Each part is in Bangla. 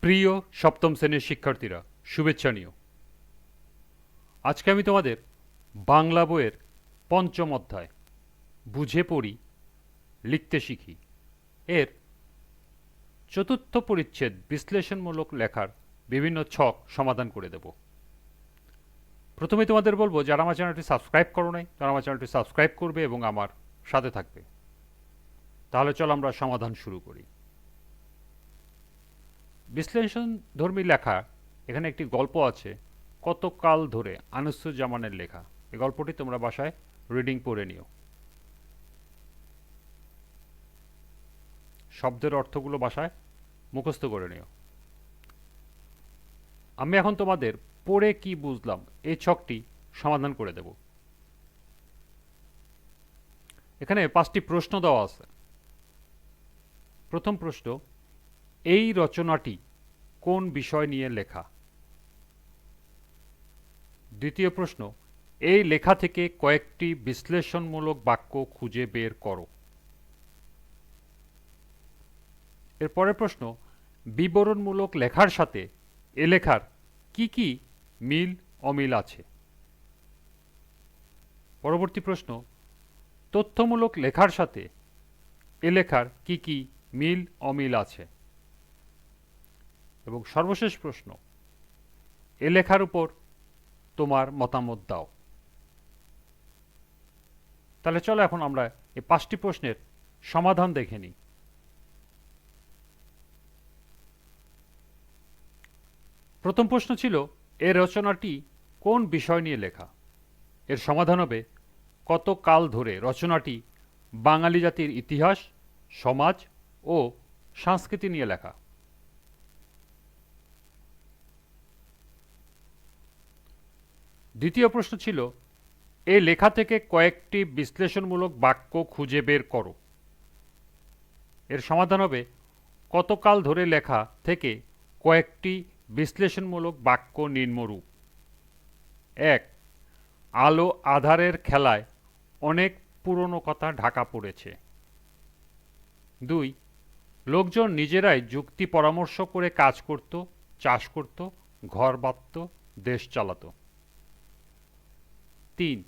প্রিয় সপ্তম শ্রেণির শিক্ষার্থীরা, শুভেচ্ছা নিও। আজকে আমি তোমাদের বাংলা বইয়ের পঞ্চম অধ্যায়, বুঝে পড়ি, লিখতে শিখি। এর চতুর্থ পরিচ্ছেদ বিশ্লেষণমূলক লেখার বিভিন্ন ছক সমাধান করে দেব। প্রথমে তোমাদের বলব, যারা আমার চ্যানেলটি সাবস্ক্রাইব করো নাই, তারা আমার চ্যানেলটি সাবস্ক্রাইব করবে এবং আমার সাথে থাকবে। তাহলে চলো আমরা সমাধান শুরু করি। বিশ্লেষণ ধর্মী লেখা, এখানে একটি গল্প আছে, কতকাল ধরে আনুসুজ্জামানের লেখা। এই গল্পটি তোমরা বাসায় রিডিং পড়ে নিও। শব্দের অর্থগুলো বাসায় মুখস্থ করে নিও। আমি এখন তোমাদের পড়ে কি বুঝলাম, এই ছকটি সমাধান করে দেব। এখানে পাঁচটি প্রশ্ন দেওয়া আছে। প্রথম প্রশ্ন এই রচনাটি কোন বিষয় নিয়ে লেখা? দ্বিতীয় প্রশ্ন, এই লেখা থেকে কয়েকটি বিশ্লেষণমূলক বাক্য খুঁজে বের করো। এর পরের প্রশ্ন, বিবরণমূলক লেখার সাথে এ লেখার কি কি মিল অমিল আছে? পরবর্তী প্রশ্ন, তথ্যমূলক লেখার সাথে এ লেখার কি কি মিল অমিল আছে? এবং সর্বশেষ প্রশ্ন, এ লেখার উপর তোমার মতামত দাও। তাহলে চলো এখন আমরা এই পাঁচটি প্রশ্নের সমাধান দেখে নিই। প্রথম প্রশ্ন ছিল, এ রচনাটি কোন বিষয় নিয়ে লেখা? এর সমাধান হবে, কত কাল ধরে রচনাটি বাঙালি জাতির ইতিহাস, সমাজ ও সংস্কৃতি নিয়ে লেখা। দ্বিতীয় প্রশ্ন ছিল, এ লেখা থেকে কয়েকটি বিশ্লেষণমূলক বাক্য খুঁজে বের করো। এর সমাধান হবে, কতকাল ধরে লেখা থেকে কয়েকটি বিশ্লেষণমূলক বাক্য নিম্নরূপ। এক, আলো আধারের খেলায় অনেক পুরনো কথা ঢাকা পড়েছে। দুই, লোকজন নিজেরাই যুক্তি পরামর্শ করে কাজ করত, চাষ করত, ঘর বাঁধত, দেশ চালাতো। তিন,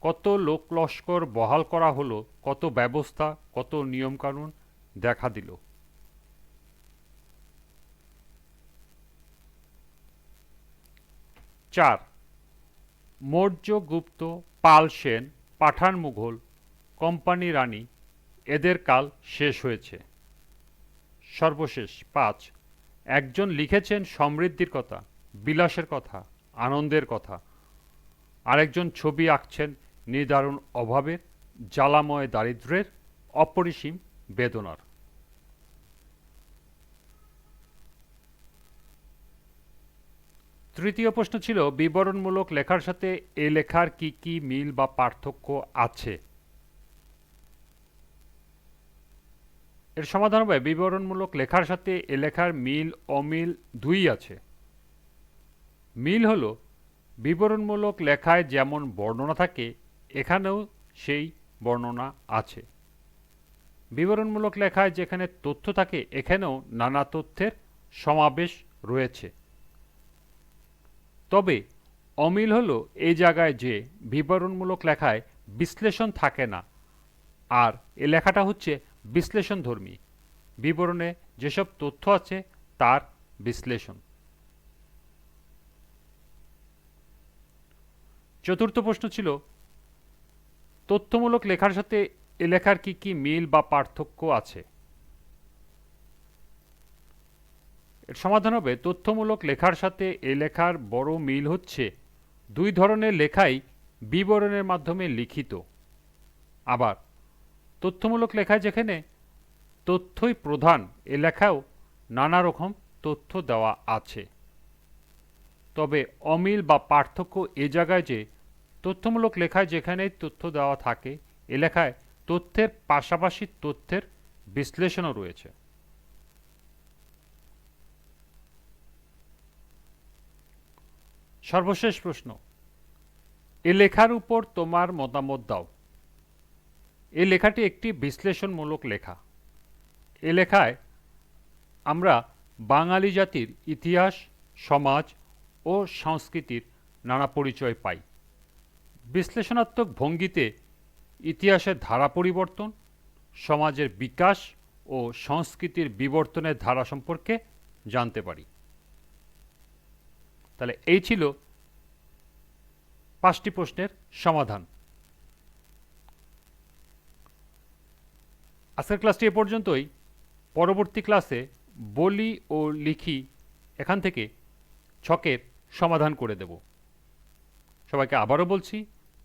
কত লোক লস্কর বহাল করা হলো, কত ব্যবস্থা, কত নিয়মকানুন দেখা দিল। চার মৌর্য গুপ্ত পাল সেন, পাঠান মুঘল, কোম্পানি রানী এদের কাল শেষ হয়েছে। সর্বশেষ পাঁচ, একজন লিখেছেন সমৃদ্ধির কথা, বিলাসের কথা, আনন্দের কথা আরেকজন ছবি আঁকছেন নির্ধারণ অভাবের জ্বালাময় দারিদ্র্যের অপরিসীম বেদনার। তৃতীয় প্রশ্ন ছিল, বিবরণমূলক লেখার সাথে এ লেখার কি কি মিল বা পার্থক্য আছে? এর সমাধান হবে, বিবরণমূলক লেখার সাথে এ লেখার মিল, অমিল দুই আছে। মিল হলো বিবরণমূলক লেখায় যেমন বর্ণনা থাকে, এখানেও সেই বর্ণনা আছে। বিবরণমূলক লেখায় যেখানে তথ্য থাকে, এখানেও নানা তথ্যের সমাবেশ রয়েছে। তবে অমিল হলো এই জায়গায় যে বিবরণমূলক লেখায় বিশ্লেষণ থাকে না, আর এ লেখাটা হচ্ছে বিশ্লেষণধর্মী। বিবরণে যেসব তথ্য আছে, তার বিশ্লেষণ। চতুর্থ প্রশ্ন ছিল, তথ্যমূলক লেখার সাথে এ লেখার কি কি মিল বা পার্থক্য আছে? এর সমাধান হবে, তথ্যমূলক লেখার সাথে এ লেখার বড় মিল হচ্ছে দুই ধরনের লেখাই বিবরণের মাধ্যমে লিখিত। আবার, তথ্যমূলক লেখায় যেখানে তথ্যই প্রধান, এ লেখাও নানা রকম তথ্য দেওয়া আছে। তবে অমিল বা পার্থক্য এ জায়গায় যে তথ্যমূলক লেখায় যেখানে তথ্য দেওয়া থাকে, এ লেখায় তথ্যের পাশাপাশি তথ্যের বিশ্লেষণও রয়েছে। সর্বশেষ প্রশ্ন, এ লেখার উপর তোমার মতামত দাও। এ লেখাটি একটি বিশ্লেষণমূলক লেখা। এ লেখায় আমরা বাঙালি জাতির ইতিহাস, সমাজ ও সংস্কৃতির নানা পরিচয় পাই। বিশ্লেষণাত্মক ভঙ্গিতে ইতিহাসের ধারা পরিবর্তন, সমাজের বিকাশ ও সংস্কৃতির বিবর্তনের ধারা সম্পর্কে জানতে পারি। তাহলে এই ছিল পাঁচটি প্রশ্নের সমাধান। আজকের ক্লাসটি এ পর্যন্তই। পরবর্তী ক্লাসে বলি ও লিখি এখান থেকে ছকের সমাধান করে দেব। সবাইকে আবারও বলছি